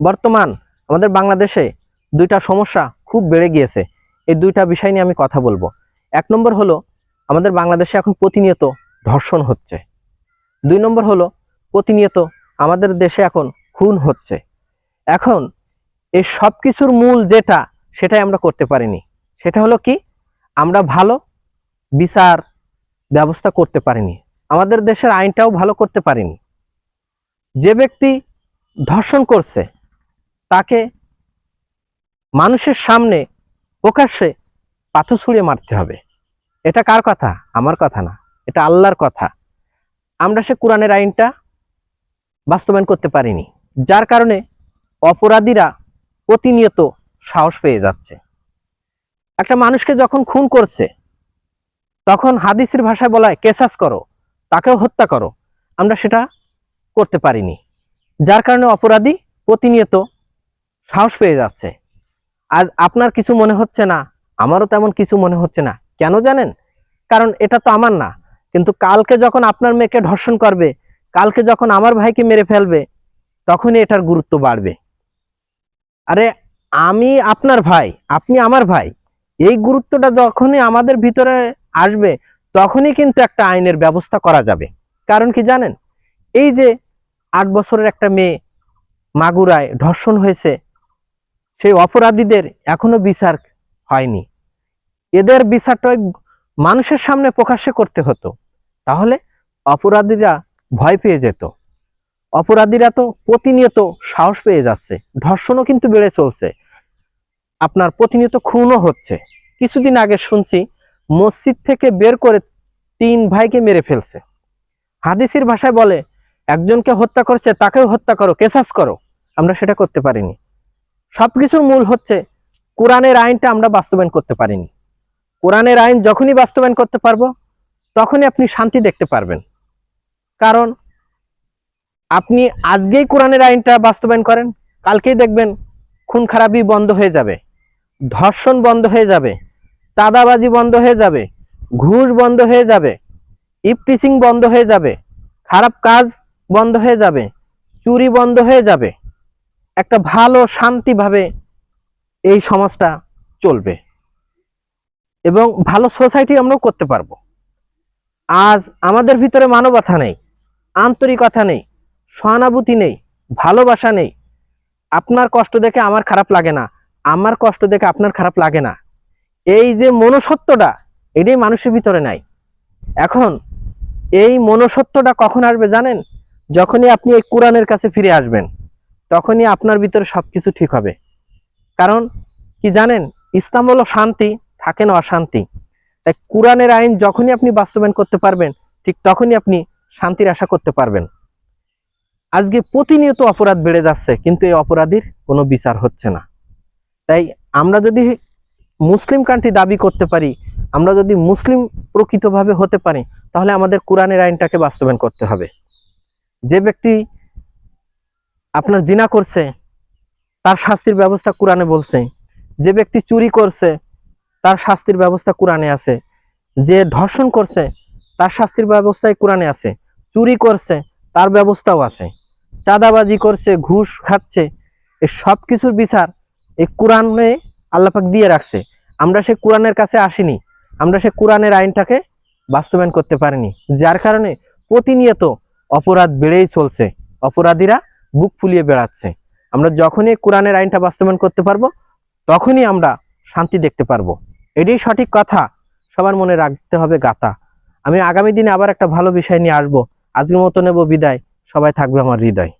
বর্তমান আমাদের বাংলাদেশে দুইটা সমস্যা খুব বেড়ে গিয়েছে। এই দুইটা বিষয় নিয়ে আমি কথা বলব। এক নম্বর হলো, আমাদের বাংলাদেশে এখন প্রতিনিয়ত ধর্ষণ হচ্ছে। দুই নম্বর হলো, প্রতিনিয়ত আমাদের দেশে এখন খুন হচ্ছে। এখন এই সব কিছুর মূল যেটা, সেটাই আমরা করতে পারিনি। সেটা হলো কি, আমরা ভালো বিচার ব্যবস্থা করতে পারিনি। আমাদের দেশের আইনটাও ভালো করতে পারিনি। যে ব্যক্তি ধর্ষণ করছে তাকে মানুষের সামনে প্রকাশ্যে পাথর ছুঁড়ে মারতে হবে। এটা কার কথা? আমার কথা না। এটা আল্লাহর কথা। আমরা সে কোরআনের আইনটা বাস্তবায়ন করতে পারিনি, যার কারণে অপরাধীরা প্রতিনিয়ত সাহস পেয়ে যাচ্ছে। একটা মানুষকে যখন খুন করছে, তখন হাদিসের ভাষায় বলায় কেসাস করো, তাকেও হত্যা করো। আমরা সেটা করতে পারিনি, যার কারণে অপরাধী প্রতিনিয়ত সাহস পেয়ে যাচ্ছে। আজ আপনার কিছু মনে হচ্ছে না, আমারও তেমন কিছু মনে হচ্ছে না। কেন জানেন? কারণ এটা তো আমার না। কিন্তু কালকে যখন আপনার মেয়েকে ধর্ষণ করবে, কালকে যখন আমার ভাইকে মেরে ফেলবে, তখনই এটার গুরুত্ব বাড়বে। আরে, আমি আপনার ভাই, আপনি আমার ভাই, এই গুরুত্বটা যখনই আমাদের ভিতরে আসবে, তখনই কিন্তু একটা আইনের ব্যবস্থা করা যাবে। কারণ কি জানেন? এই যে আট বছরের একটা মেয়ে মাগুরায় ধর্ষণ হয়েছে সেই অপরাধীদের এখনও বিচার হয়নি। এদের বিচারটা মানুষের সামনে প্রকাশ্যে করতে হতো। তাহলে অপরাধীরা ভয় পেয়ে যেত। অপরাধীরা তো প্রতিনিয়ত সাহস পেয়ে যাচ্ছে। ধর্ষণও কিন্তু বেড়ে চলছে। আপনার প্রতিনিয়ত খুনও হচ্ছে। কিছুদিন আগে শুনছি, মসজিদ থেকে বের করে তিন ভাইকে মেরে ফেলছে। হাদিসির ভাষায় বলে, একজনকে হত্যা করছে, তাকেও হত্যা করো, কেসাস করো। আমরা সেটা করতে পারিনি। সবকিছুর মূল হচ্ছে কোরআনের আইনটা আমরা বাস্তবায়ন করতে পারিনি। কোরআনের আইন যখনই বাস্তবায়ন করতে পারব, তখনই আপনি শান্তি দেখতে পারবেন। কারণ আপনি আজকেই কোরআনের আইনটা বাস্তবায়ন করেন, কালকেই দেখবেন খুন খারাপি বন্ধ হয়ে যাবে, ধর্ষণ বন্ধ হয়ে যাবে, চাঁদাবাজি বন্ধ হয়ে যাবে, ঘুষ বন্ধ হয়ে যাবে, ইপটিসিং বন্ধ হয়ে যাবে, খারাপ কাজ বন্ধ হয়ে যাবে, চুরি বন্ধ হয়ে যাবে। একটা ভালো শান্তিভাবে এই সমাজটা চলবে। এবং ভালো সোসাইটি আমরাও করতে পারব। আজ আমাদের ভিতরে মানবতা নেই, আন্তরিকতা নেই, সহানুভূতি নেই, ভালোবাসা নেই। আপনার কষ্ট দেখে আমার খারাপ লাগে না, আমার কষ্ট দেখে আপনার খারাপ লাগে না। এই যে মনুষ্যত্বটা, এটাই মানুষের ভিতরে নাই। এখন এই মনুষ্যত্বটা কখন আসবে জানেন? যখনই আপনি এই কোরআনের কাছে ফিরে আসবেন। তখনই আপনার ভিতরে সবকিছু ঠিক হবে। কারণ, কি জানেন? ইসলাম হলো শান্তি, থাকে না অশান্তি। তাই কোরআনের আইন যখনই আপনি বাস্তবায়ন করতে পারবেন, ঠিক তখনই আপনি শান্তির আশা করতে পারবেন। আজকে প্রতিনিয়ত অপরাধ বেড়ে যাচ্ছে, কিন্তু এই অপরাধীর কোনো বিচার হচ্ছে না। তাই আমরা যদি মুসলিম কান্ট্রি দাবি করতে পারি, আমরা যদি মুসলিম প্রকৃতভাবে হতে পারি, তাহলে আমাদের কোরআনের আইনটাকে বাস্তবায়ন করতে হবে। যে ব্যক্তি আপনার জিনা করছে, তার শাস্তির ব্যবস্থা কোরআনে বলছে। যে ব্যক্তি চুরি করছে, তার শাস্তির ব্যবস্থা কোরআনে আছে। যে ধর্ষণ করছে, তার শাস্তির ব্যবস্থাই কোরআনে আছে। চুরি করছে, তার ব্যবস্থাও আছে। চাঁদাবাজি করছে, ঘুষ খাচ্ছে, এ সব কিছুর বিচার এই কোরআনে আল্লাপাক দিয়ে রাখছে। আমরা সে কোরআনের কাছে আসিনি। আমরা সে কোরআনের আইনটাকে বাস্তবায়ন করতে পারিনি। যার কারণে প্রতিনিয়ত অপরাধ বেড়েই চলছে। অপরাধীরা বুক ফুলিয়ে বেড়াচ্ছে। আমরা যখনই কোরআনের আইনটা বাস্তবায়ন করতে পারব, তখনই আমরা শান্তি দেখতে পারব। এটাই সঠিক কথা। সবার মনে রাখতে হবে গাতা আমি আগামী দিনে আবার একটা ভালো বিষয় নিয়ে আসব। আজকের মতো নেব বিদায়। সবাই থাকবে আমার হৃদয়।